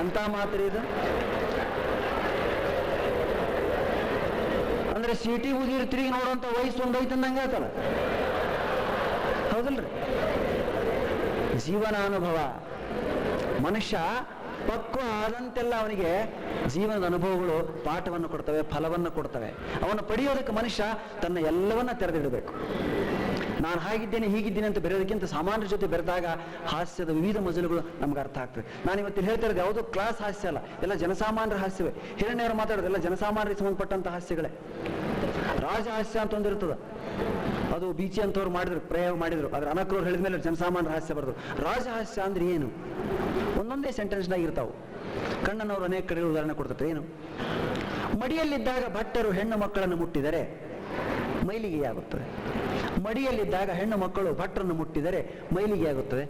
ಎಂತ ಮಾತ್ರಿ ಇದು? ಅಂದ್ರೆ ಸಿಟಿ ಉದಿರ್ ತಿರುಗಿ ನೋಡುವಂತ ವಯಸ್ಸು ಒಂದ್ ಐತಂದಂಗೆ ಆತಲ್ಲ. ಹೌದಲ್ರಿ? ಜೀವನ ಅನುಭವ ಮನುಷ್ಯ ಪಕ್ವ ಆದಂತೆಲ್ಲ ಅವನಿಗೆ ಜೀವನದ ಅನುಭವಗಳು ಪಾಠವನ್ನು ಕೊಡ್ತವೆ, ಫಲವನ್ನು ಕೊಡ್ತವೆ. ಅವನು ಪಡೆಯೋದಕ್ಕೆ ಮನುಷ್ಯ ತನ್ನ ಎಲ್ಲವನ್ನ ತೆರೆದಿಡಬೇಕು. ನಾನು ಹಾಗಿದ್ದೇನೆ, ಹೀಗಿದ್ದೇನೆ ಅಂತ ಬೆರೆಯೋದಕ್ಕಿಂತ ಸಾಮಾನ್ಯರ ಜೊತೆ ಬೆರೆದಾಗ ಹಾಸ್ಯದ ವಿವಿಧ ಮಜಲುಗಳು ನಮ್ಗೆ ಅರ್ಥ ಆಗ್ತದೆ. ನಾನು ಇವತ್ತು ಹೇಳ್ತಾ ಇರೋದು ಯಾವುದೋ ಕ್ಲಾಸ್ ಹಾಸ್ಯ ಅಲ್ಲ, ಎಲ್ಲ ಜನಸಾಮಾನ್ಯರ ಹಾಸ್ಯವೇ. ಹಿರಣ್ಯವರು ಮಾತಾಡೋದು ಎಲ್ಲ ಜನಸಾಮಾನ್ಯರಿಗೆ ಸಂಬಂಧಪಟ್ಟಂತ ಹಾಸ್ಯಗಳೇ. ರಾಜಹಾಸ್ಯ ಅಂತ ಒಂದಿರ್ತದ ಅದು ಬೀಚಿ ಅಂತವ್ರು ಮಾಡಿದ್ರು, ಪ್ರಯೋಗ ಮಾಡಿದ್ರು. ಅದ್ರ ಅನಕ್ರವ್ರು ಹೇಳಿದ ಮೇಲೆ ಜನಸಾಮಾನ್ಯರ ಹಾಸ್ಯ ಬರೆದು ರಾಜಹಾಸ್ಯ ಅಂದ್ರೆ ಏನು? ಒಂದೊಂದೇ ಸೆಂಟೆನ್ಸ್ನಾಗ ಇರ್ತಾವು. ಕಣ್ಣನವರು ಅನೇಕ ಕಡೆ ಉದಾಹರಣೆ ಕೊಡ್ತಾರೆ ಏನು? ಮಡಿಯಲ್ಲಿದ್ದಾಗ ಭಟ್ಟರು ಹೆಣ್ಣು ಮಕ್ಕಳನ್ನು ಮುಟ್ಟಿದರೆ ಮೈಲಿಗೆ ಆಗುತ್ತದೆ. ಮಡಿಯಲ್ಲಿದ್ದಾಗ ಹೆಣ್ಣು ಮಕ್ಕಳು ಭಟ್ಟರನ್ನು ಮುಟ್ಟಿದರೆ ಮೈಲಿಗೆ ಆಗುತ್ತದೆ.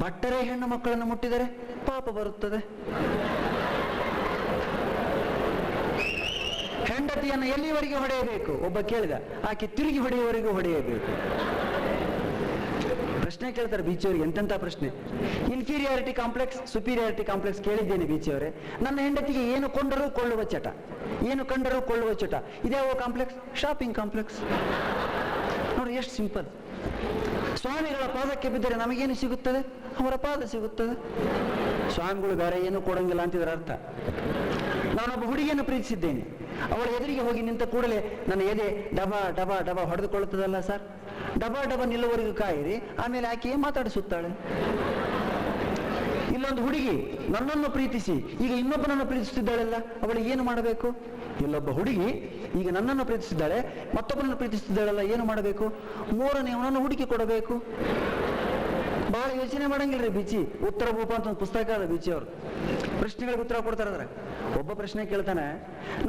ಭಟ್ಟರೇ ಹೆಣ್ಣು ಮಕ್ಕಳನ್ನು ಮುಟ್ಟಿದರೆ ಪಾಪ ಬರುತ್ತದೆ. ಹೆಂಡತಿಯನ್ನು ಎಲ್ಲಿವರೆಗೆ ಹೊಡೆಯಬೇಕು? ಒಬ್ಬ ಕೇಳಿದ, ಆಕೆ ತಿರುಗಿ ಹೊಡೆಯುವವರೆಗೂ ಹೊಡೆಯಬೇಕು. ಪ್ರಶ್ನೆ ಕೇಳ್ತಾರೆ ಬೀಚಿಯವರಿಗೆ, ಎಂತೆಂಥ ಪ್ರಶ್ನೆ? ಇನ್ಫೀರಿಯಾರಿಟಿ ಕಾಂಪ್ಲೆಕ್ಸ್ ಸುಪೀರಿಯಾರಿಟಿ ಕಾಂಪ್ಲೆಕ್ಸ್ ಕೇಳಿದ್ದೇನೆ ಬೀಚಿಯವರೇ. ನನ್ನ ಹೆಂಡತಿಗೆ ಏನು ಕೊಂಡರೂ ಕೊಳ್ಳುವ ಚಟ. ಏನು ಕಂಡರೂ ಕೊಳ್ಳುವ ಚಟ. ಇದ್ಯಾವ ಕಾಂಪ್ಲೆಕ್ಸ್ ಶಾಪಿಂಗ್ ಕಾಂಪ್ಲೆಕ್ಸ್ ನೋಡಿ ಎಷ್ಟು ಸಿಂಪಲ್ ಸ್ವಾಮಿಗಳ ಪಾದಕ್ಕೆ ಬಿದ್ದರೆ ನಮಗೇನು ಸಿಗುತ್ತದೆ? ಅವರ ಪಾದ ಸಿಗುತ್ತದೆ. ಸ್ವಾಮಿಗಳು ಬೇರೆ ಏನು ಕೊಡಂಗಿಲ್ಲ ಅಂತಿದ್ರ ಅರ್ಥ. ನಾನೊಬ್ಬ ಹುಡುಗಿಯನ್ನು ಪ್ರೀತಿಸಿದ್ದೇನೆ. ಅವಳ ಎದುರಿಗೆ ಹೋಗಿ ನಿಂತ ಕೂಡಲೇ ನನ್ನ ಎದೆ ಡಬ ಡಬ ಡಬ ಹೊಡೆದುಕೊಳ್ಳುತ್ತದಲ್ಲ ಸರ್? ಡಬ ಡಬ ನಿಲ್ಲುವವರೆಗೂ ಕಾಯಿರಿ. ಆಮೇಲೆ ಆಕೆಯೇ ಮಾತಾಡಿಸುತ್ತಾಳೆ. ಇಲ್ಲೊಂದು ಹುಡುಗಿ ನನ್ನನ್ನು ಪ್ರೀತಿಸಿ, ಈಗ ಇನ್ನೊಬ್ಬನನ್ನು ಪ್ರೀತಿಸುತ್ತಿದ್ದಾಳಲ್ಲ, ಅವಳು ಏನು ಮಾಡಬೇಕು? ಇಲ್ಲೊಬ್ಬ ಹುಡುಗಿ ಈಗ ನನ್ನನ್ನು ಪ್ರೀತಿಸಿದ್ದಾಳೆ, ಮತ್ತೊಬ್ಬನನ್ನು ಪ್ರೀತಿಸುತ್ತಿದ್ದಾಳಲ್ಲ, ಏನು ಮಾಡಬೇಕು? ಮೂರನೇ ಅವನನ್ನು ಹುಡುಕಿ ಕೊಡಬೇಕು. ಬಹಳ ಯೋಚನೆ ಮಾಡಂಗಿಲ್ರಿ ಬಿಚಿ ಉತ್ತರ ಭೂಪ ಅಂತ ಒಂದು ಪುಸ್ತಕ ಅದ ಬಿಚಿ ಅವರು. ಪ್ರಶ್ನೆಗಳಿಗೆ ಉತ್ತರ ಕೊಡ್ತಾರ ಅದ್ರ ಒಬ್ಬ ಪ್ರಶ್ನೆ ಕೇಳ್ತಾನೆ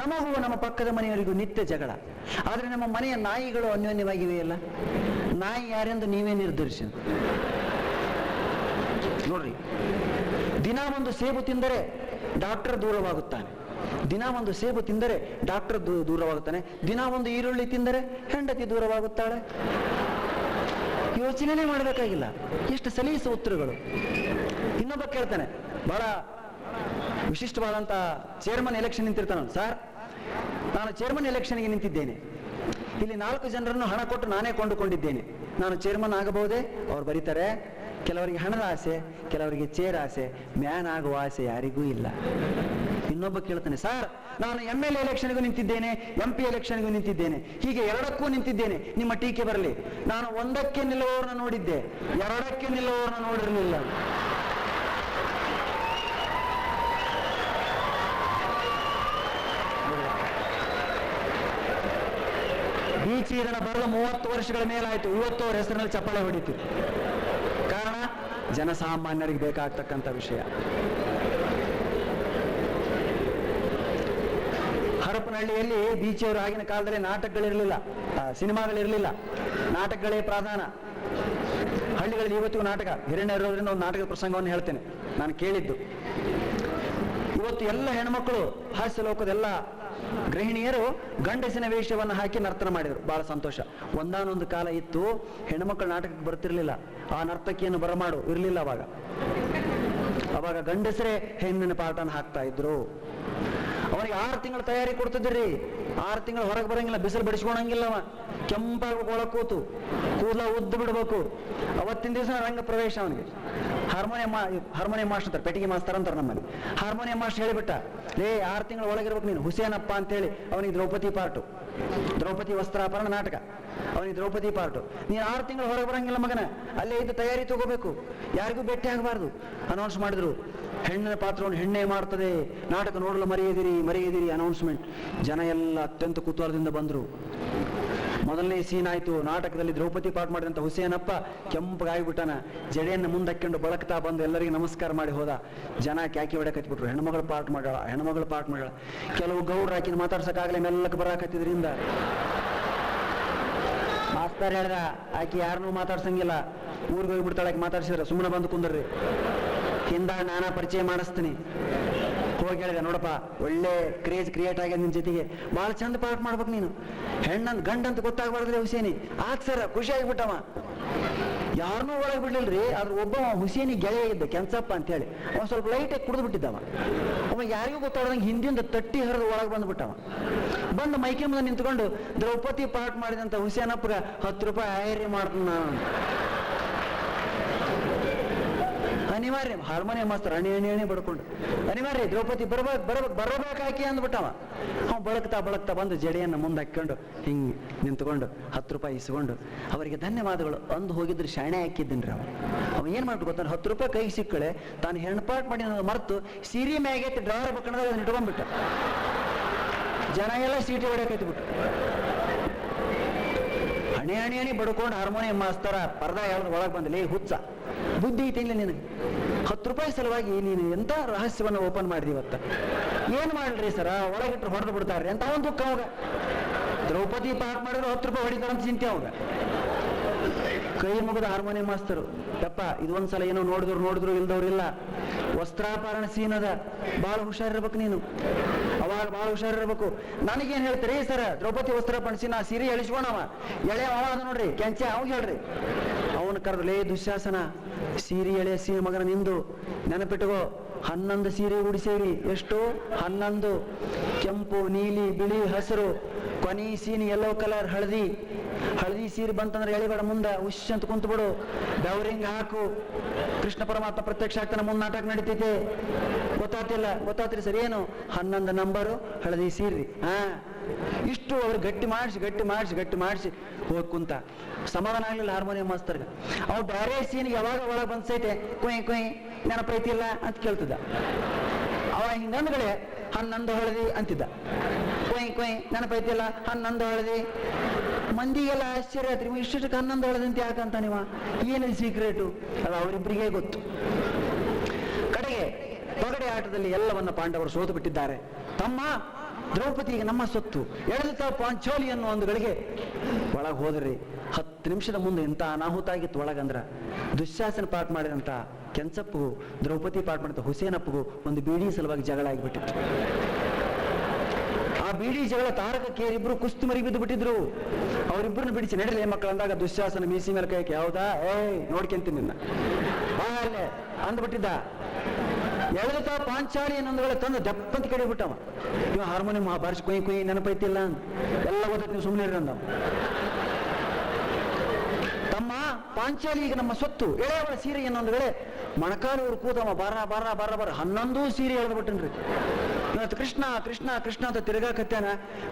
ನಮಗೂ ನಮ್ಮ ಪಕ್ಕದ ಮನೆಯವರಿಗೂ ನಿತ್ಯ ಜಗಳ. ಆದ್ರೆ ನಮ್ಮ ಮನೆಯ ನಾಯಿಗಳು ಅನ್ಯೋನ್ಯವಾಗಿವೆಯಲ್ಲ? ನಾಯಿ ಯಾರೆಂದು ನೀವೇ ನಿರ್ಧರಿಸಿ. ನೋಡ್ರಿ ದಿನ ಒಂದು ಸೇಬು ತಿಂದರೆ ಡಾಕ್ಟರ್ ದೂರವಾಗುತ್ತಾನೆ. ದಿನ ಒಂದು ಸೇಬು ತಿಂದರೆ ಡಾಕ್ಟರ್ ದೂರವಾಗುತ್ತಾನೆ. ದಿನ ಒಂದು ಈರುಳ್ಳಿ ತಿಂದರೆ ಹೆಂಡತಿ ದೂರವಾಗುತ್ತಾಳೆ. ಯೋಚನೆ ಮಾಡಬೇಕಾಗಿಲ್ಲ. ಎಷ್ಟು ಸಲೀಸ ಉತ್ತರಗಳು. ಇನ್ನೊಬ್ಬ ಕೇಳ್ತಾನೆ ಬಹಳ ವಿಶಿಷ್ಟವಾದಂಥ ಚೇರ್ಮನ್ ಎಲೆಕ್ಷನ್ ನಿಂತಿರ್ತಾನೆ ಸರ್ ನಾನು ಚೇರ್ಮನ್ ಎಲೆಕ್ಷನ್ಗೆ ನಿಂತಿದ್ದೇನೆ. ಇಲ್ಲಿ ನಾಲ್ಕು ಜನರನ್ನು ಹಣ ಕೊಟ್ಟು ನಾನೇ ಕೊಂಡುಕೊಂಡಿದ್ದೇನೆ. ನಾನು ಚೇರ್ಮನ್ ಆಗಬಹುದೇ? ಅವ್ರು ಬರೀತಾರೆ ಕೆಲವರಿಗೆ ಹಣದ ಆಸೆ, ಕೆಲವರಿಗೆ ಚೇರ್ ಆಸೆ, ಮ್ಯಾನ್ ಆಗುವ ಆಸೆ ಯಾರಿಗೂ ಇಲ್ಲ. ಇನ್ನೊಬ್ಬ ಕೇಳ್ತಾನೆ, ಸರ್, ನಾನು ಎಂ ಎಲ್ ಎಲೆಕ್ಷನ್ಗೂ ನಿಂತಿದ್ದೇನೆ ಎಂ ಪಿ ಎಲೆಕ್ಷನ್ಗೂ ನಿಂತಿದ್ದೇನೆ, ಹೀಗೆ ಎರಡಕ್ಕೂ ನಿಂತಿದ್ದೇನೆ, ನಿಮ್ಮ ಟೀಕೆ ಬರಲಿ. ನಾನು ಒಂದಕ್ಕೆ ನಿಲ್ಲುವವ್ರನ್ನ ನೋಡಿದ್ದೆ, ಎರಡಕ್ಕೆ ನಿಲ್ಲುವವ್ರನ್ನ ನೋಡಿರಲಿಲ್ಲ. ಈ ಇದನ್ನ ಬರಲು ಮೂವತ್ತು ವರ್ಷಗಳ ಮೇಲಾಯಿತು, ಇವತ್ತು ಅವ್ರ ಹೆಸರಿನಲ್ಲಿ ಚಪ್ಪಾಳೆ ಹೊಡಿತು. ಕಾರಣ ಜನಸಾಮಾನ್ಯರಿಗೆ ಬೇಕಾಗ್ತಕ್ಕಂಥ ವಿಷಯ. ಹರಪನಹಳ್ಳಿಯಲ್ಲಿ ಬೀಚಿಯವರು ಆಗಿನ ಕಾಲದಲ್ಲಿ ನಾಟಕಗಳಿರಲಿಲ್ಲ. ಸಿನಿಮಾಗಳಿರಲಿಲ್ಲ. ನಾಟಕಗಳೇ ಪ್ರಧಾನ. ಹಳ್ಳಿಗಳಲ್ಲಿ ಇವತ್ತಿಗೂ ನಾಟಕ, ಹಿರಣ್ಯ ಇರೋದ್ರಿಂದ ಒಂದು ನಾಟಕದ ಪ್ರಸಂಗವನ್ನು ಹೇಳ್ತೇನೆ. ನಾನು ಕೇಳಿದ್ದು. ಇವತ್ತು ಎಲ್ಲ ಹೆಣ್ಮಕ್ಳು, ಹಾಸ್ಯ ಲೋಕದ ಎಲ್ಲ ಗೃಹಿಣಿಯರು ಗಂಡಸಿನ ವೇಷವನ್ನು ಹಾಕಿ ನರ್ತನ ಮಾಡಿದರು. ಬಹಳ ಸಂತೋಷ. ಒಂದಾನೊಂದು ಕಾಲ ಇತ್ತು, ಹೆಣ್ಮಕ್ಳು ನಾಟಕಕ್ಕೆ ಬರ್ತಿರ್ಲಿಲ್ಲ. ಆ ನರ್ತಕಿಯನ್ನು ಬರಮಾಡು, ಇರಲಿಲ್ಲ ಅವಾಗ. ಅವಾಗ ಗಂಡಸರೇ, ಹೆಣ್ಣಿನ ಪಾಠನ ಹಾಕ್ತಾ ಇದ್ರು. ಅವನಿಗೆ ಆರು ತಿಂಗಳು ತಯಾರಿ ಕೊಡ್ತಿದ್ರಿ. ಆರು ತಿಂಗಳು ಹೊರಗೆ ಬರಂಗಿಲ್ಲ, ಬಿಸಿಲು ಬಡಿಸ್ಕೊಳಂಗಿಲ್ಲ ಅವ. ಕೆಂಪಾಗಿ ಒಳಗೆ ಕೂತು, ಕೂದಲ ಉದ್ದು ಬಿಡಬೇಕು. ಅವತ್ತಿನ ದಿವಸ ರಂಗ ಪ್ರವೇಶ ಅವನಿಗೆ. ಹಾರ್ಮೋನಿಯಂ ಹಾರ್ಮೋನಿಯಂ ಮಾಸ್ಟರ್ ಅಂತಾರೆ, ಪೆಟ್ಟಿಗೆ ಮಾಸ್ತರ್ ಅಂತಾರೆ ನಮ್ಮಲ್ಲಿ. ಹಾರ್ಮೋನಿಯಂ ಮಾಸ್ಟರ್ ಹೇಳಿಬಿಟ್ಟ ಲೇ ಆರು ತಿಂಗಳ ಒಳಗಿರ್ಬೇಕು ನೀನು. ಹುಸೇನಪ್ಪ ಅಂತೇಳಿ ಅವನಿಗೆ ದ್ರೌಪದಿ ಪಾರ್ಟು. ದ್ರೌಪದಿ ವಸ್ತ್ರಾಪರಣ ನಾಟಕ. ಅವನಿಗೆ ದ್ರೌಪದಿ ಪಾರ್ಟು. ನೀನು ಆರು ತಿಂಗಳು ಹೊರಗೆ ಬರಂಗಿಲ್ಲ ಮಗನ. ಅಲ್ಲೇ ಇದ್ದು ತಯಾರಿ ತಗೋಬೇಕು. ಯಾರಿಗೂ ಭೇಟಿ ಆಗಬಾರ್ದು. ಅನೌನ್ಸ್ ಮಾಡಿದ್ರು. ಹೆಣ್ಣಿನ ಪಾತ್ರವನ್ನು ಹೆಣ್ಣೆ ಮಾಡ್ತದೆ. ನಾಟಕ ನೋಡಲು ಮರೆಯದಿರಿ ಮರೆಯದಿರಿ ಅನೌನ್ಸ್ಮೆಂಟ್ ಜನ ಎಲ್ಲ ಅತ್ಯಂತ ಕುತೂಹಲದಿಂದ ಬಂದರು. ಮೊದಲನೇ ಸೀನ್ ಆಯ್ತು. ನಾಟಕದಲ್ಲಿ ದ್ರೌಪದಿ ಪಾಠ ಮಾಡಿದಂಥ ಹುಸೇನಪ್ಪ ಕೆಂಪಗಾಗಿಬಿಟ್ಟನ. ಜಡೆಯನ್ನು ಮುಂದಕ್ಕೊಂಡು ಬಳಕ್ತಾ ಬಂದು ಎಲ್ಲರಿಗೂ ನಮಸ್ಕಾರ ಮಾಡಿ ಹೋದ. ಜನ ಕ್ಯಾಕಿ ಹೊಡಕತ್ಬಿಟ್ರು ಹೆಣ್ಮಗಳು ಪಾಠ ಮಾಡ್ಯಾಳ ಹೆಣ್ಮಗಳು ಪಾಠ ಮಾಡ್ಯಾಳ ಕೆಲವು ಗೌಡ್ರು ಆಕಿನ ಮಾತಾಡ್ಸಕ್ಕಾಗಲೇ ಮೆಲ್ಲಕ್ಕೆ ಬರಾಕತ್ತಿದ್ರಿಂದ. ಮಾಸ್ತರ್ ಹೇಳ್ದ, ಆಕಿ ಯಾರನ್ನೂ ಮಾತಾಡ್ಸಂಗಿಲ್ಲ. ಊರಿಗೆ ಹೋಗ್ಬಿಡ್ತಾಳೆ ಆಕೆ ಮಾತಾಡ್ಸಿದ್ರೆ. ಸುಮ್ಮನೆ ಬಂದು ಕುಂದ್ರಿ. ಹಿಂದ ನಾನಾ ಪರಿಚಯ ಮಾಡಿಸ್ತೀನಿ. ಹೋಗಿ ಹೇಳಿದೆ, ನೋಡಪ್ಪ, ಒಳ್ಳೆ ಕ್ರೇಜ್ ಕ್ರಿಯೇಟ್ ಆಗಿದೆ ನಿನ್ನ ಜೊತೆಗೆ. ಭಾಳ ಚಂದ ಪಾಠ ಮಾಡ್ಬೇಕು ನೀನು. ಹೆಣ್ಣಂತ ಗಂಡಂತ ಗೊತ್ತಾಗಬಾರ್ದ್ರೆ ಹುಸೇನಿ. ಆತ್ ಸರ್, ಖುಷಿ ಆಗ್ಬಿಟ್ಟವ. ಯಾರನ್ನೂ ಒಳಗೆ ಬಿಡ್ಲಿಲ್ರಿ ಅದ್ರ ಒಬ್ಬ ಹುಸೇನಿ ಗೆಳೆಯ ಇದ್ದ, ಕೆಂಚಪ್ಪ ಅಂತ ಹೇಳಿ ಅವ ಸ್ವಲ್ಪ ಲೈಟಾಗಿ ಕುಡಿದು ಬಿಟ್ಟಿದ್ದವ. ಅವ ಯಾರಿಗೂ ಗೊತ್ತಾಡ್ದಂಗೆ ಹಿಂದಿಂದ ತಟ್ಟಿ ಹರಿದು ಒಳಗೆ ಬಂದ್ಬಿಟ್ಟವ. ಬಂದು ಮೈಕೆ ಮುಂದೆ ನಿಂತ್ಕೊಂಡು ದ್ರೌಪದಿ ಪಾಠ ಮಾಡಿದಂತ ಹುಸೇನಪ್ಪಗ ಹತ್ತು ರೂಪಾಯಿ ಆಯರಿ ಮಾಡ್ತಾನ. ಅನಿವಾರ್ಯ ಹಾರ್ಮೋನಿಯಂ ಮಾಸ್ತರ್ ಅಣಿ ಅಣಿ ಅಣಿ ಬಡ್ಕೊಂಡು. ಅನಿವಾರ್ಯ, ದ್ರೌಪದಿ ಬರ್ಬೇಕು ಬರ್ಬೇಕು ಬರಬೇಕು ಹಾಕಿ ಅಂದ್ಬಿಟ್ಟವ. ಅವ ಬಳಕ್ತಾ ಬಳಕ್ತಾ ಬಂದು ಜಡೆಯನ್ನು ಮುಂದೆ ಹಾಕ್ಕೊಂಡು ಹಿಂಗೆ ನಿಂತ್ಕೊಂಡು ಹತ್ತು ರೂಪಾಯಿ ಇಸ್ಕೊಂಡು ಅವರಿಗೆ ಧನ್ಯವಾದಗಳು. ಅಂದು ಹೋಗಿದ್ರು ಶಾಣೆ ಹಾಕಿದ್ದೀನಿ ಅವ ಅವ ಏನು ಮಾಡ್ಬೇಕು ಗೊತ್ತಾನೆ ಹತ್ತು ರೂಪಾಯಿ ಕೈಗೆ ಸಿಕ್ಕಳೆ, ತಾನು ಹೆಣ್ಪಾಟ್ ಮಾಡಿ ಮರೆತು ಸೀರೆ ಮ್ಯಾಗೆತ್ತಿ ಡ್ರಾವರ್ ಬಕ್ಕಣದಾಗ ಅದನ್ನ ಇಟ್ಕೊಂಡ್ಬಿಟ್ಟ. ಜನ ಎಲ್ಲ ಸೀಟಿ ಹೊಡೆಯಕೈತಿಬಿಟ್ಟು ಹಣೆ ಹಣೆ ಹಣಿ ಬಡ್ಕೊಂಡು ಹಾರ್ಮೋನಿಯಂ ಮಾಸ್ತರ ಪರ್ದ ಎಳ್ದು ಒಳಗೆ ಬಂದಿಲ್ಲ ಏ ಹುಚ್ಚ. ಬುದ್ಧಿ ಐತಿಲ್ಲ ನಿನಗೆ? ಹತ್ತು ರೂಪಾಯಿ ಸಲುವಾಗಿ ನೀನು ಎಂತ ರಹಸ್ಯವನ್ನು ಓಪನ್ ಮಾಡಿದಿ ಇವತ್ತ? ಏನು ಮಾಡ್ರಿ ಸರ? ಒಳಗಿಟ್ರು ಹೊಡೆದು ಬಿಡ್ತಾರ್ರಿ. ಅಂತ ಒಂದು ದುಃಖ ಅವಾಗ? ದ್ರೌಪದಿ ಪಾಠ ಮಾಡಿದ್ರೆ ಹತ್ತು ರೂಪಾಯಿ ಹೊಡಿತಾರಂತ ಚಿಂತೆ ಅವಾಗ. ಕೈ ಮುಗಿದ ಹಾರ್ಮೋನಿಯಂ ಮಾಸ್ತರು ಯಪ್ಪ, ಇದೊಂದ್ಸಲ ಏನೋ ನೋಡಿದ್ರು ನೋಡಿದ್ರು, ಇಲ್ದವ್ರು ಇಲ್ಲ. ವಸ್ತ್ರಾಪರಣ ಸೀನ್ ಅದ. ಭಾಳ ಹುಷಾರಿರ್ಬೇಕು ನೀನು. ಅವಾಗ ಭಾಳ ಹುಷಾರಿರ್ಬೇಕು ನನಗೇನ್ ಹೇಳ್ತೀರಿ ಸರ್? ದ್ರೌಪದಿ ವಸ್ತ್ರಾಪರಣ ಸೀನ್ ಸೀರೆ ಎಳಿಸ್ಕೊಂಡವ. ಎಳೆ ಅವ ಅದ ನೋಡ್ರಿ. ಕೆಂಚೆ ಅವಾಗ ಹೇಳ್ರಿ. ಅವನು ಕರೆದ್ಲೇ ದುಶ್ಯಾಸನ ಸೀರೆ ಎಳೆ ಸೀರೆ ಮಗನ ನಿಂದು ನೆನಪಿಟ್ಟುಕೋ ಹನ್ನೊಂದು ಸೀರೆ ಉಡಿಸೇರಿ, ಎಷ್ಟು ಹನ್ನೊಂದು, ಕೆಂಪು, ನೀಲಿ, ಬಿಳಿ, ಹಸಿರು, ಕೊನಿ, ಸೀನಿ ಎಲ್ಲೋ ಕಲರ್ ಹಳದಿ ಹಳದಿ ಸೀರೆ ಬಂತಂದ್ರೆ ಎಳಿಬೇಡ ಮುಂದೆ, ಉಶ್ ಅಂತ ಕುಂತು ಬಿಡು ಬೆವರಿಂಗ್ ಹಾಕು, ಕೃಷ್ಣ ಪರಮಾತ್ಮ ಪ್ರತ್ಯಕ್ಷ ಆಗ್ತಾನೆ, ಮುಂದೆ ನಾಟಕ ನಡೀತೈತೆ. ಗೊತ್ತಾತಿಲ್ಲ ಗೊತ್ತಾತ್ರಿ ಸರ್, ಏನು? ಹನ್ನೊಂದು ನಂಬರು ಹಳದಿ ಸೀರೆ, ಹಾ? ಇಷ್ಟು ಅವ್ರು ಗಟ್ಟಿ ಮಾಡಿಸಿ ಗಟ್ಟಿ ಮಾಡಿಸಿ ಗಟ್ಟಿ ಮಾಡಿಸಿ ಹೋಗಿ ಕುಂತ. ಸಮಾಧಾನ ಆಗ್ಲಿಲ್ಲ ಹಾರ್ಮೋನಿಯಂ ಮಾಸ್ತರ್ಗ ಅವ್ ಬೇರೆ ಸೀನ್ಗೆ ಯಾವಾಗ ಒಳಗೆ ಬಂದ್ ಸೈತೆ ಕುಯ್, ನೆನಪೈತಿ ಇಲ್ಲ ಅಂತ ಕೇಳ್ತಿದ್ದ. ಅವ ಹಿಂಗಂದ್ಗಳೇ ಹನ್ನೊಂದು ಹೊಳದಿ ಅಂತಿದ್ದ. ಕೊಯ್ ಕೊಯ್ ನೆನಪೈತಿಲ್ಲ ಹನ್ನೊಂದು ಹೊಳದಿ. ಮಂದಿಗೆಲ್ಲ ಆಶ್ಚರ್ಯ ಆಯ್ತು ನೀವು ಇಷ್ಟಕ್ಕೆ ಹನ್ನೊಂದು ಹೊಳದಂತ ಯಾಕಂತ ನೀವ? ಏನಿದೆ ಸೀಕ್ರೆಟು ಅದು ಅವರಿಬ್ಬರಿಗೆ ಗೊತ್ತು. ಕಡೆಗೆ ಪಗಡೆ ಆಟದಲ್ಲಿ ಎಲ್ಲವನ್ನ ಪಾಂಡವರು ಸೋತು ಬಿಟ್ಟಿದ್ದಾರೆ ತಮ್ಮ ದ್ರೌಪದಿಗೆ ನಮ್ಮ ಸೊತ್ತು. ಎಳೆದ ಪಾಂಚೋಲಿ ಅನ್ನೋ ಒಂದು ಗಳಿಗೆ, ಒಳಗೆ ಹೋದ್ರಿ. ಹತ್ತು ನಿಮಿಷದ ಮುಂದೆ ಇಂಥ ಅನಾಹುತ ಆಗಿತ್ತು ಒಳಗಂದ್ರ ದುಶ್ಯಾಸನ ಪಾಠ ಮಾಡಿದಂತ ಕೆಂಚಪ್ಪಗೂ, ದ್ರೌಪದಿ ಪಾಠ ಮಾಡಿದ ಹುಸೇನಪ್ಪಗೂ ಒಂದು ಬೀಡಿ ಸಲುವಾಗಿ ಜಗಳ ಆಗಿಬಿಟ್ಟಿತ್ತು. ಆ ಬೀಡಿ ಜಗಳ ತಾರಕಕ್ಕೆ ಇಬ್ರು ಕುಸ್ತು ಮರಿ ಬಿದ್ದು ಬಿಟ್ಟಿದ್ರು. ಅವರಿಬ್ಬರನ್ನ ಬಿಡಿಸಿ ನಡೀಲಿ ಮಕ್ಕಳು ಅಂದಾಗ ದುಶ್ಯಾಸನ ಮೀಸಿ ಮೇಲೆ ಕೈಕೆ ಯಾವ್ದಾ ಏಯ್, ನೋಡ್ಕೊಂತೀನಿ ಅಂದ್ಬಿಟ್ಟಿದ್ದ. ಎಳೆದ ಪಾಂಚಾಲಿ ನಂದಗಳ ತಂದು ದಪ್ಪಂತ ಕಡೆ ಬಿಟ್ಟವ. ಇವ ಹಾರ್ಮೋನಿಯಂ ಬಾರಿಸಿ ಕೊಯ್ ಕೊಯ್ ನೆನಪೈತಿಲ್ಲ. ಎಲ್ಲ ಓದಕ್ಕೆ ನೀವು ಸುಮ್ಮನೆ ಇರಂದ ತಮ್ಮ ಪಾಂಚಾಲಿ ಈಗ ನಮ್ಮ ಸೊತ್ತು. ಎಳೆಯವಳ ಸೀರೆ ಏನೊಂದು ವೇಳೆ ಮೊಣಕಾಲೂರು ಕೂತಮ್ಮ ಬಾರ ಬಾರ ಬಾರ ಬಾರ ಹನ್ನೊಂದು ಸೀರೆ ಎಳೆದು ಬಿಟ್ಟನ್ರಿ. ಇವತ್ತು ಕೃಷ್ಣ ಕೃಷ್ಣ ಕೃಷ್ಣ ಅಂತ ತಿರುಗಾಕತ್ಯಾನ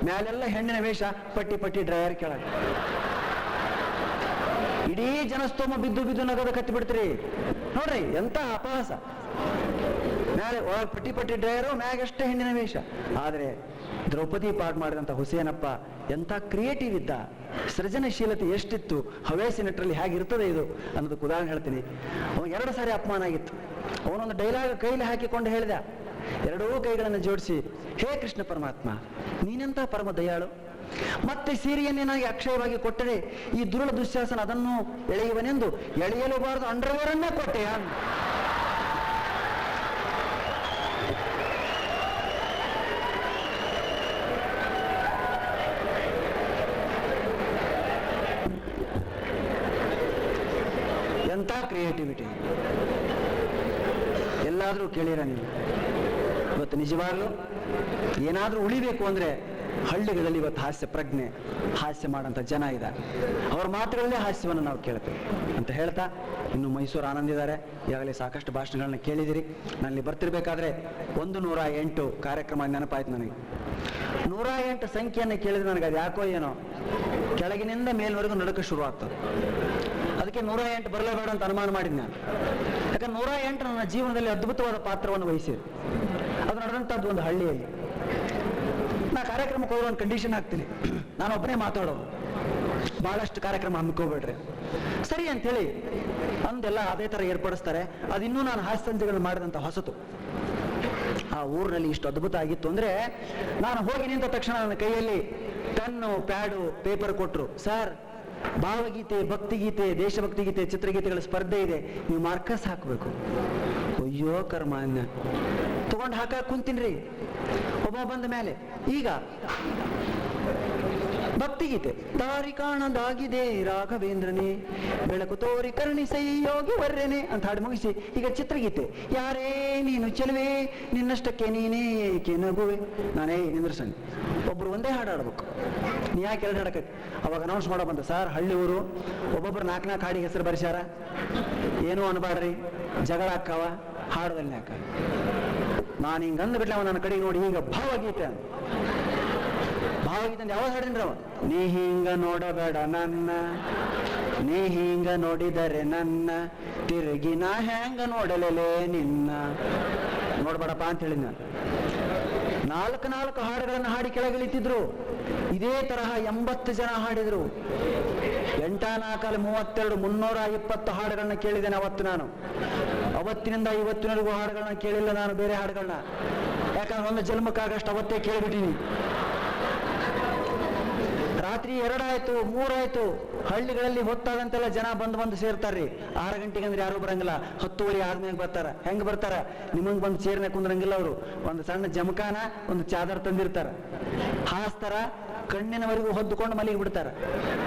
ಮ್ಯಾಲೆಲ್ಲ ಹೆಣ್ಣಿನ ವೇಷ, ಪಟ್ಟಿ ಪಟ್ಟಿ ಡ್ರೈವರ್ ಕೆಳಗೆ. ಇಡೀ ಜನಸ್ತೋಮ ಬಿದ್ದು ಬಿದ್ದು ನಗದ ಕತ್ತಿ ಬಿಡ್ತೀರಿ. ನೋಡ್ರಿ, ಎಂತ ಅಪಹಾಸ. ಮ್ಯಾಲೆ ಒಳಗೆ ಪಟ್ಟಿ ಪಟ್ಟಿ ಡ್ರೈವರು ಮ್ಯಾಗ ಅಷ್ಟೇ ಹೆಣ್ಣಿನ ವೇಷ. ಆದ್ರೆ, ದ್ರೌಪದಿ ಪಾಠ ಮಾಡಿದಂಥ ಹುಸೇನಪ್ಪ ಎಂಥ ಕ್ರಿಯೇಟಿವ್ ಇದ್ದ. ಸೃಜನಶೀಲತೆ ಎಷ್ಟಿತ್ತು, ಹವ್ಯಾಸಿ ನಟರಲ್ಲಿ ಹೇಗಿರ್ತದೆ ಇದು ಅನ್ನೋದಕ್ಕೆ ಉದಾಹರಣೆ ಹೇಳ್ತೀನಿ. ಅವನು ಎರಡು ಸಾರಿ ಅಪಮಾನ ಆಗಿತ್ತು. ಅವನೊಂದು ಡೈಲಾಗ್ ಕೈಲಿ ಹಾಕಿಕೊಂಡು ಹೇಳಿದ, ಎರಡೂ ಕೈಗಳನ್ನು ಜೋಡಿಸಿ, ಹೇ ಕೃಷ್ಣ ಪರಮಾತ್ಮ ನೀನೆಂಥ ಪರಮ ದಯಾಳು? ಮತ್ತೆ ಸೀರೆಯನ್ನೇ ನನಗೆ ಅಕ್ಷಯವಾಗಿ ಕೊಟ್ಟರೆ ಈ ದುರುಳ ದುಶ್ಯಾಸನ ಅದನ್ನು ಎಳೆಯುವನೆಂದು ಎಳೆಯಲು ಬಾರದು ಅಂಡರ್ವೇರನ್ನೇ ಕೊಟ್ಟೆ ಎಂಥ ಕ್ರಿಯೇಟಿವಿಟಿ ಎಲ್ಲಾದರೂ ಕೇಳಿರ ನೀವು. ಇವತ್ತು ನಿಜವಾಗ್ಲೂ ಏನಾದರೂ ಉಳಿಬೇಕು ಅಂದ್ರೆ ಹಳ್ಳಿಗಳಲ್ಲಿ ಇವತ್ತು ಹಾಸ್ಯ ಪ್ರಜ್ಞೆ, ಹಾಸ್ಯ ಮಾಡೋಂಥ ಜನ ಇದ್ದಾರೆ. ಅವ್ರ ಮಾತುಗಳಲ್ಲೇ ಹಾಸ್ಯವನ್ನು ನಾವು ಕೇಳ್ತೇವೆ. ಅಂತ ಹೇಳ್ತಾ ಇನ್ನು ಮೈಸೂರು ಆನಂದಿದ್ದಾರೆ. ಈಗಾಗಲೇ ಸಾಕಷ್ಟು ಭಾಷಣಗಳನ್ನ ಕೇಳಿದಿರಿ. ನಾನಲ್ಲಿ ಬರ್ತಿರ್ಬೇಕಾದ್ರೆ ಒಂದು ನೂರ ಎಂಟು ಕಾರ್ಯಕ್ರಮ ನೆನಪಾಯ್ತು ನನಗೆ. ನೂರ ಎಂಟು ಸಂಖ್ಯೆಯನ್ನು ಕೇಳಿದ್ರೆ ನನಗೆ ಅದು ಯಾಕೋ ಏನೋ ಕೆಳಗಿನಿಂದ ಮೇಲ್ವರೆಗೂ ನಡಕ ಶುರು ಆಗ್ತದೆ ಅದಕ್ಕೆ ನೂರ ಎಂಟು ಬರಲೇಬೇಡ ಅಂತ ಅನುಮಾನ ಮಾಡಿದ್ದೆ ನಾನು. ಯಾಕಂದ್ರೆ ನೂರ ಎಂಟು ನನ್ನ ಜೀವನದಲ್ಲಿ ಅದ್ಭುತವಾದ ಪಾತ್ರವನ್ನು ವಹಿಸಿದೆ. ಅದು ನಡೆದಂಥದ್ದು ಒಂದು ಹಳ್ಳಿಯಲ್ಲಿ. ಕಾರ್ಯಕ್ರಮಕ್ಕೆ ಹೋಗೋ ಒಂದು ಕಂಡೀಷನ್ ಹಾಕ್ತೀನಿ. ನಾನು ಒಬ್ಬನೇ ಮಾತಾಡೋದು. ಬಹಳಷ್ಟು ಕಾರ್ಯಕ್ರಮ ಹಮ್ಮಿಕೋಬೇಡ್ರಿ. ಸರಿ ಅಂತೇಳಿ ಅಂದೆಲ್ಲ ಅದೇ ಥರ ಏರ್ಪಡಿಸ್ತಾರೆ. ಅದಿನ್ನೂ ನಾನು ಹಾಸ್ಯಂಜೆಗಳು ಮಾಡಿದಂಥ ಹೊಸತು. ಆ ಊರಿನಲ್ಲಿ ಇಷ್ಟು ಅದ್ಭುತ ಆಗಿತ್ತು ಅಂದ್ರೆ ನಾನು ಹೋಗಿ ನಿಂತ ತಕ್ಷಣ ನನ್ನ ಕೈಯಲ್ಲಿ ಪೆನ್ನು, ಪ್ಯಾಡು, ಪೇಪರ್ ಕೊಟ್ಟರು ಸರ್, ಭಾವಗೀತೆ, ಭಕ್ತಿಗೀತೆ ದೇಶಭಕ್ತಿ ಗೀತೆ ಚಿತ್ರಗೀತೆಗಳ ಸ್ಪರ್ಧೆ ಇದೆ. ನೀವು ಮಾರ್ಕಸ್ ಹಾಕಬೇಕು. ಅಯ್ಯೋ ಕರ್ಮ ಅನ್ನ ತಗೊಂಡು ಹಾಕ, ಕುಂತೀನ್ರಿ. ಒಬ್ಬ ಬಂದ ಮೇಲೆ ಈಗ. ಭಕ್ತಿಗೀತೆ. ದಾರಿ ಕಾಣದಾಗಿದೆ ರಾಘವೇಂದ್ರನೇ. ಬೆಳಕು ತೋರಿ ಕರುಣಿಸೈ ಯೋಗಿ ವರ್ರೆನೆ ಅಂತ ಹಾಡು ಮುಗಿಸಿ. ಈಗ ಚಿತ್ರಗೀತೆ. ಯಾರೇ ನೀನು ಚೆಲುವೆ, ನಿನ್ನಷ್ಟಕ್ಕೆ ನೀನೇ ಏಕೆ ನಗುವೆ? ನಾನೇ ನಿಂದ್ರಸನ್ ಒಬ್ರು ಒಂದೇ ಹಾಡು ಆಡ್ಬೇಕು ನೀ ಯಾಕೆ ಎರಡು ಹಾಡಕತ್ತಿ ಅವಾಗ ಅನೌನ್ಸ್ ಮಾಡೋ ಬಂದ, ಸರ್ ಹಳ್ಳಿ ಊರು ಒಬ್ಬೊಬ್ರು ನಾಲ್ಕು ನಾಲ್ಕು ಹಾಡಿಗೆ ಹೆಸರು ಬರೆಸ್ಯಾರ. ಏನೂ ಅನ್ಬಾಡ್ರಿ ಜಗಳ ಅಕ್ಕವ ಹಾಡದಲ್ಲಿ ಯಾಕ? ನಾನು ಹಿಂಗೆ ಅಂದ್ಬಿಟ್ಲೆ ಅವ ನನ್ನ ಕಡೆಗೆ ನೋಡಿ ಈಗ ಭಾವಗೀತೆ ಅಂತ ಭಾವಗೀತೆ ಅಂತ ಯಾವಾಗ ಹಾಡಿನ್ರಿ ಅವ ನೀ ಹಿಂಗ ನೋಡಬೇಡ ನನ್ನ, ನೀ ಹಿಂಗ ನೋಡಿದರೆ ನನ್ನ, ತಿರುಗಿ ನಾ ಹೆಂಗ ನೋಡಲೇ ನಿನ್ನ. ನೋಡ್ಬೇಡಪ್ಪ ಅಂತ ಹೇಳಿ ನಾನು. ನಾಲ್ಕು ನಾಲ್ಕು ಹಾಡುಗಳನ್ನು ಹಾಡಿ ಕೆಳಗಿಳಿತಿದ್ರು. ಇದೇ ತರಹ ಎಂಬತ್ತು ಜನ ಹಾಡಿದ್ರು. ಎಂಟ ನಾಲ್ಕಲ್ಲಿ ಮೂವತ್ತೆರಡು ಮುನ್ನೂರ ಇಪ್ಪತ್ತು ಹಾಡುಗಳನ್ನ ಕೇಳಿದ್ದೇನೆ ಅವತ್ತು ನಾನು. ಅವತ್ತಿನಿಂದ ಇವತ್ತಿನವರೆಗೂ ಹಾಡುಗಳನ್ನ ಕೇಳಿಲ್ಲ ನಾನು, ಬೇರೆ ಹಾಡುಗಳನ್ನ. ಯಾಕಂದ್ರೆ ಒಂದು ಜನ್ಮಕ್ಕಾಗಷ್ಟು ಅವತ್ತೇ ಕೇಳಿಬಿಟ್ಟಿನಿ ರಾತ್ರಿ ಎರಡಾಯ್ತು, ಮೂರಾಯ್ತು, ಹಳ್ಳಿಗಳಲ್ಲಿ ಹೊತ್ತಾದಂತೆಲ್ಲ ಜನ ಬಂದು ಬಂದು ಸೇರ್ತಾರ್ರಿ. ಆರು ಗಂಟೆಗೆ ಅಂದ್ರೆ ಯಾರು ಬರಂಗಿಲ್ಲ. ಹತ್ತುವರೆ ಆದ್ಮೇಲೆ ಬರ್ತಾರ. ಹೆಂಗ್ ಬರ್ತಾರ? ನಿಮಗ್ ಬಂದು ಸೇರ್ನೆ ಕುಂದ್ರಂಗಿಲ್ಲ ಅವರು. ಒಂದು ಸಣ್ಣ ಜಮಕಾನ ಒಂದು ಚಾದರ್ ತಂದಿರ್ತಾರ. ಹಾಸ್ತಾರ ಕಣ್ಣಿನವರೆಗೂ ಹೊದ್ದುಕೊಂಡು ಮಲಗಿ ಬಿಡ್ತಾರ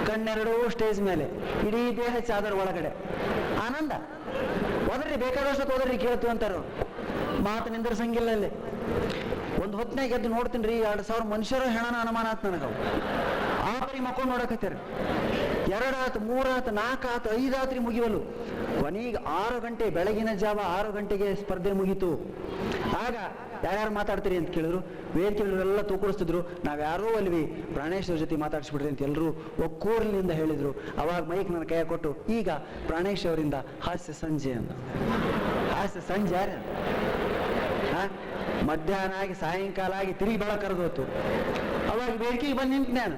ಕಣ್ಣೆರಡೂ ಸ್ಟೇಜ್ ಮೇಲೆ. ಇಡೀ ದೇಹ ಚಾದರ್ ಒಳಗಡೆ. ಆನಂದ. ಹೋದ್ರಿ ಬೇಕಾದಷ್ಟು ತೋದ್ರಿ ಕೇಳ್ತು ಅಂತಾರ. ಮಾತು ನಿಂದ್ರಸಂಗಿಲ್ಲ ಅಲ್ಲಿ ಒಂದು ಹೊತ್ತಿನಾಗ ಎದ್ದು ನೋಡ್ತೀನಿ ರೀ, ಎರಡು ಸಾವಿರ ಮನುಷ್ಯರ ಹೆಣನ ಅನುಮಾನ ಆತ್ ನನಗೆ ಆ ಪರಿ ಮಕ್ಕೊಂಡು ನೋಡಕತ್ತೀರ ಎರಡಾತು ಮೂರಾತು ನಾಲ್ಕಾತು ಐದಾತ್ರಿ ಮುಗಿವಲು ಕೊನೆಗೆ ಆರು ಗಂಟೆ, ಬೆಳಗಿನ ಜಾವ ಆರು ಗಂಟೆಗೆ ಸ್ಪರ್ಧೆ ಮುಗೀತು. ಆಗ ಯಾರ್ಯಾರು ಮಾತಾಡ್ತೀರಿ ಅಂತ ಕೇಳಿದ್ರು. ವೇದಿಕೆಗಳೆಲ್ಲ ನಾವು ಯಾರೋ ಅಲ್ವಿ ಪ್ರಾಣೇಶ್ವರ ಜೊತೆ ಮಾತಾಡಿಸ್ಬಿಡ್ರಿ ಅಂತ ಎಲ್ಲರೂ ಒಕ್ಕೂರಿನಿಂದ ಹೇಳಿದ್ರು. ಅವಾಗ ಮೈಕ್ ನನ್ನ ಕೈ ಕೊಟ್ಟು, ಈಗ ಪ್ರಾಣೇಶ್ ಅವರಿಂದ ಹಾಸ್ಯ ಸಂಜೆ ಅಂತ. ಹಾಸ್ಯ ಸಂಜೆ ಯಾರ? ಮಧ್ಯಾಹ್ನ ಆಗಿ, ಸಾಯಂಕಾಲ ಆಗಿ ತಿರುಗಿ ಬೆಳ ಕರೆದೋತು ಅವಾಗ ಬೇಡಿಕೆಗೆ ಬಂದು ನಿಂತು ನಾನು.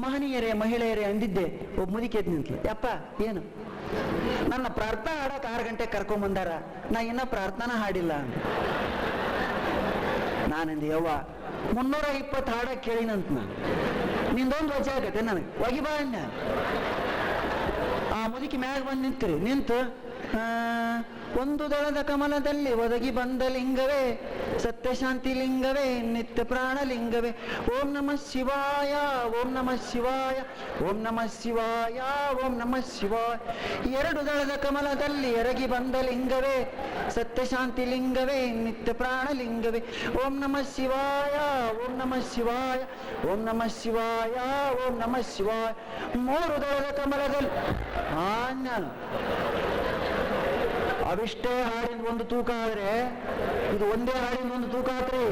ಮಹನೀಯರೇ, ಮಹಿಳೆಯರೇ ಅಂದಿದ್ದೆ. ಒಬ್ಬ ಮುದಿಕೆ ನಿಂತ್ಲು. ಯಪ್ಪ, ಏನು? ನನ್ನ ಪ್ರಾರ್ಥನಾ ಹಾಡಕ್ ಆರು ಗಂಟೆ ಕರ್ಕೊಂಬಂದಾರ ನಾ ಇನ್ನ ಪ್ರಾರ್ಥನಾ ಹಾಡಿಲ್ಲ ನಾನಂದೆ, ಯವ್ವ, ಮುನ್ನೂರ ಇಪ್ಪತ್ತು ಹಾಡಕ್ ಕೇಳಿನಂತ ನಾನು. ನಿಂದೊಂದು ರಜೆ ಆಗತ್ತೆ ನನಗೆ. ಒಗಿ ಬಾ. ಆ ಮುದುಕಿ ಮ್ಯಾಗ ಬಂದು ನಿಂತಿರಿ. ನಿಂತು ಒಂದು ದಳದ ಕಮಲದಲ್ಲಿ ಒದಗಿ ಬಂದ ಲಿಂಗವೇ, ಸತ್ಯಶಾಂತಿ ಲಿಂಗವೇ, ನಿತ್ಯ ಪ್ರಾಣ ಲಿಂಗವೇ. ಓಂ ನಮಃ ಶಿವಾಯ, ಓಂ ನಮಃ ಶಿವಾಯ, ಓಂ ನಮಃ ಶಿವಾಯ, ಓಂ ನಮಃ ಶಿವಾಯ. ಎರಡು ದಳದ ಕಮಲದಲ್ಲಿ ಎರಗಿ ಬಂದ ಲಿಂಗವೇ, ಸತ್ಯಶಾಂತಿ ಲಿಂಗವೇ, ನಿತ್ಯ ಪ್ರಾಣ ಲಿಂಗವೇ. ಓಂ ನಮಃ ಶಿವಾಯ, ಓಂ ನಮಃ ಶಿವಾಯ, ಓಂ ನಮಃ ಶಿವಾಯ, ಓಂ ನಮಃ ಶಿವಾಯ. ಮೂರು ದಳದ ಕಮಲದಲ್ಲಿ ಆ ನಾನು ಅವಿಷ್ಟೇ ಹಾಡಿನ ಒಂದು ತೂಕ ಆದರೆ, ಇದು ಒಂದೇ ಹಾಡಿನ ಒಂದು ತೂಕ ಆತ್ರಿ.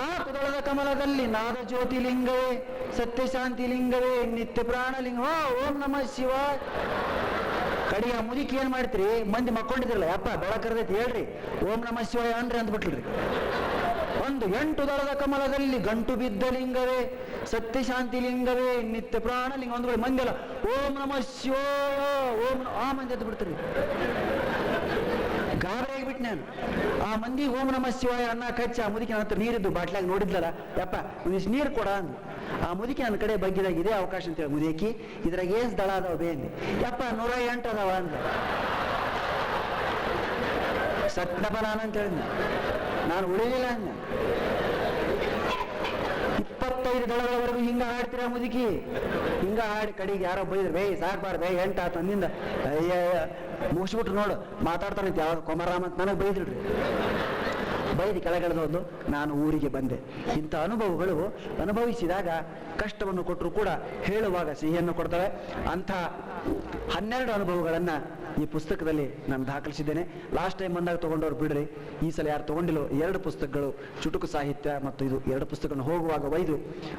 ನಾಲ್ಕು ದಳದ ಕಮಲದಲ್ಲಿ ನಾದ ಜ್ಯೋತಿಲಿಂಗವೇ ಸತ್ಯಶಾಂತಿ ಲಿಂಗವೇ ನಿತ್ಯ ಪ್ರಾಣಲಿಂಗ ಓಂ ನಮಃ ಶಿವ ಕಡಿಯ ಮುದುಕಿ ಏನ್ ಮಾಡ್ತೀರಿ, ಮಂದಿ ಮಕ್ಕೊಂಡಿದ್ರಲ್ಲ, ಯಪ್ಪ, ಬೆಳಕರ್ದೈತಿ ಹೇಳ್ರಿ, ಓಂ ನಮಃ ಶಿವಾಯ ಅನ್ರಿ ಅಂದ್ಬಿಟ್ರಿ ಒಂದು ಎಂಟು ದಳದ ಕಮಲದಲ್ಲಿ ಗಂಟು ಬಿದ್ದ ಲಿಂಗವೇ, ಸತ್ಯಶಾಂತಿ ಲಿಂಗವೇ, ನಿತ್ಯ ಪ್ರಾಣ ಲಿಂಗ ಒಂದು ಕಡೆ ಓಂ ನಮಃ ಶಿವಾಯ, ಓಂ ಆ ಮಂದಿ ಎದ್ದು ಬಿಡ್ತೀರಿ. ಗಾಬರಿ ಆಗಿಬಿಟ್ಟು ನಾನು. ಆ ಮಂದಿ ಓಂ ನಮಃ ಶಿವಾಯ ಅನ್ನ ಕಚ್ಚಿ ಆ ಮುದುಕಿ ನನ್ನ ಹತ್ರ ನೀರಿದ್ದು ಬಾಟ್ಲಾಗ ನೋಡಿದ್ಲಲ್ಲ, ಯಪ್ಪ ಒಂದಿಷ್ಟು ನೀರು ಕೊಡ ಅಂದ. ಆ ಮುದುಕಿ ನನ್ನ ಕಡೆ ಬಗ್ಗಿದಾಗ ಇದೇ ಅವಕಾಶ ಅಂತೇಳಿ ಮುದುಕಿ, ಇದ್ರಾಗ ಏನ್ ದಳ ಅದಾವ ಬೇಂದಿ ಯಪ್ಪ, ನೂರ ಎಂಟು ಅದಾವ ಅಂದ. ಸತ್ನಪ ನಾನು ಅಂತ ಹೇಳಿದ್ನ. ನಾನು ಉಳಿಲಿಲ್ಲ ಅಂದ. ಇಪ್ಪತ್ತೈದು ದಳಗಳವರೆಗೂ ಹಿಂಗ ಹಾಡ್ತೀರ ಮುದುಕಿ? ಹಿಂಗ ಹಾಡಿ ಕಡೆಗೆ ಯಾರೋ ಬೈದ್ರು, ಬೇ, ಸಾಕ್ಬಾರ್ದು, ಬೇ ಎಂಟ ಆತ ಅಂದಿಂದ. ಅಯ್ಯ ಮುಗಿಸ್ಬಿಟ್ರು ನೋಡು, ಮಾತಾಡ್ತಾನೆ ಯಾವ್ದು ಕೊಮರಾಮ್ ಅಂತ ನನಗೆ ಬೈದ್ರಿ. ಬೈದು ಕೆಳಗೆಳೆದೋದು ನಾನು ಊರಿಗೆ ಬಂದೆ. ಇಂಥ ಅನುಭವಗಳು ಅನುಭವಿಸಿದಾಗ ಕಷ್ಟವನ್ನು ಕೊಟ್ಟರು ಕೂಡ ಹೇಳುವಾಗ ಸಿಹಿಯನ್ನು ಕೊಡ್ತವೆ. ಅಂಥ ಹನ್ನೆರಡು ಅನುಭವಗಳನ್ನು ಈ ಪುಸ್ತಕದಲ್ಲಿ ನಾನು ದಾಖಲಿಸಿದ್ದೇನೆ. ಲಾಸ್ಟ್ ಟೈಮ್ ಬಂದಾಗ ತೊಗೊಂಡವ್ರು ಬಿಡ್ರಿ. ಈ ಸಲ ಯಾರು ತೊಗೊಂಡಿಲ್ಲೋ ಎರಡು ಪುಸ್ತಕಗಳು, ಚುಟುಕು ಸಾಹಿತ್ಯ ಮತ್ತು ಇದು ಎರಡು ಪುಸ್ತಕಗಳನ್ನು ಹೋಗುವಾಗ ಒಯ್ದು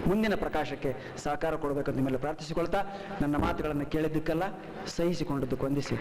ಮುಂದಿನ ಪ್ರಕಾಶಕ್ಕೆ ಸಹಕಾರ ಕೊಡಬೇಕಂತ ನಿಮ್ಮಲ್ಲಿ ಪ್ರಾರ್ಥಿಸಿಕೊಳ್ತಾ ನನ್ನ ಮಾತುಗಳನ್ನು ಕೇಳಿದ್ದಕ್ಕೆಲ್ಲ ಸಹಿಸಿಕೊಂಡದ್ದು ಕೊಂದಿಸಿ.